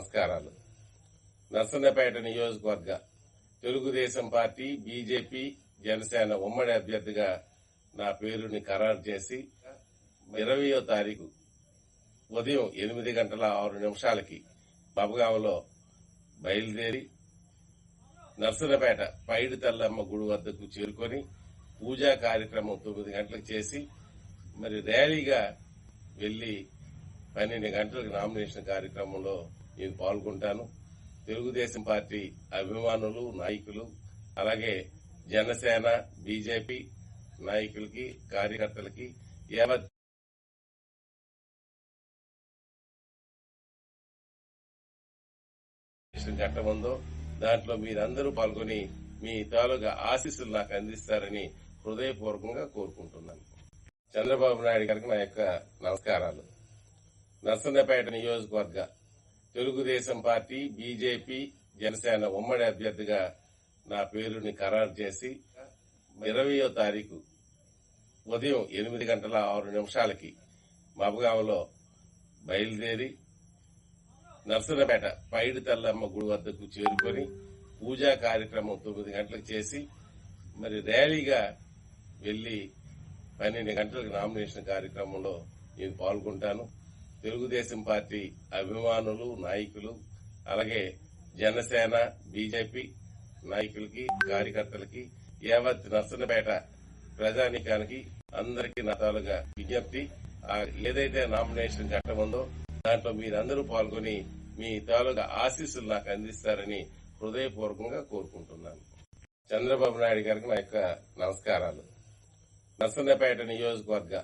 నమస్కారాలు. నర్సన్నపేట నియోజకవర్గ Telugu Desam party BJP Janasena ఉమ్మడి అభ్యర్థిగా నా పేరుని ఖరారు చేసి ఇరవయో తారీఖు ఉదయం ఎనిమిది గంటల ఆరు నిమిషాలకి బాబుగాంలో బయలుదేరి నర్సన్నపేట పైడి తల్లమ్మ గుడి వద్దకు చేరుకొని పూజా కార్యక్రమం తొమ్మిది గంటలకు చేసి మరి ర్యాలీగా వెళ్ళి పన్నెండు గంటలకు నామినేషన్ కార్యక్రమంలో నేను పాల్గొంటాను. తెలుగుదేశం పార్టీ అభిమానులు నాయకులు అలాగే జనసేన బీజేపీ నాయకులకి కార్యకర్తలకి యావత్ ఘట్టం ఉందో దాంట్లో మీరందరూ పాల్గొని మీ తాలూకా ఆశీస్సులు నాకు అందిస్తారని హృదయపూర్వకంగా కోరుకుంటున్నాను. చంద్రబాబు నాయుడు గారికి నా యొక్క నమస్కారాలు. నర్సన్నపేట నియోజకవర్గ తెలుగుదేశం పార్టీ బీజేపీ జనసేన ఉమ్మడి అభ్యర్థిగా నా పేరుని ఖరారు చేసి ఇరవయో తారీఖు ఉదయం ఎనిమిది గంటల ఆరు నిమిషాలకి మబగాంలో బయలుదేరి నర్సనపేట పైడి తెల్లమ్మ గుడి వద్దకు చేరుకొని పూజా కార్యక్రమం తొమ్మిది గంటలకు చేసి మరి ర్యాలీగా వెళ్ళి పన్నెండు గంటలకు నామినేషన్ కార్యక్రమంలో నేను పాల్గొంటాను. తెలుగుదేశం పార్టీ అభిమానులు నాయకులు అలాగే జనసేన బీజేపీ నాయకులకి కార్యకర్తలకి యావత్ నర్సన్నపేట ప్రజానీకానికి అందరికీ నతాలుగా విజ్ఞప్తి. ఆ ఏదైతే నామినేషన్ చట్టం ఉందో దాంట్లో మీరందరూ పాల్గొని మీ తాలూకా ఆశీస్సులు నాకు అందిస్తారని హృదయపూర్వకంగా కోరుకుంటున్నాను. చంద్రబాబు నాయుడు గారికి నా యొక్క నమస్కారాలు. నర్సన్నపేట నియోజకవర్గ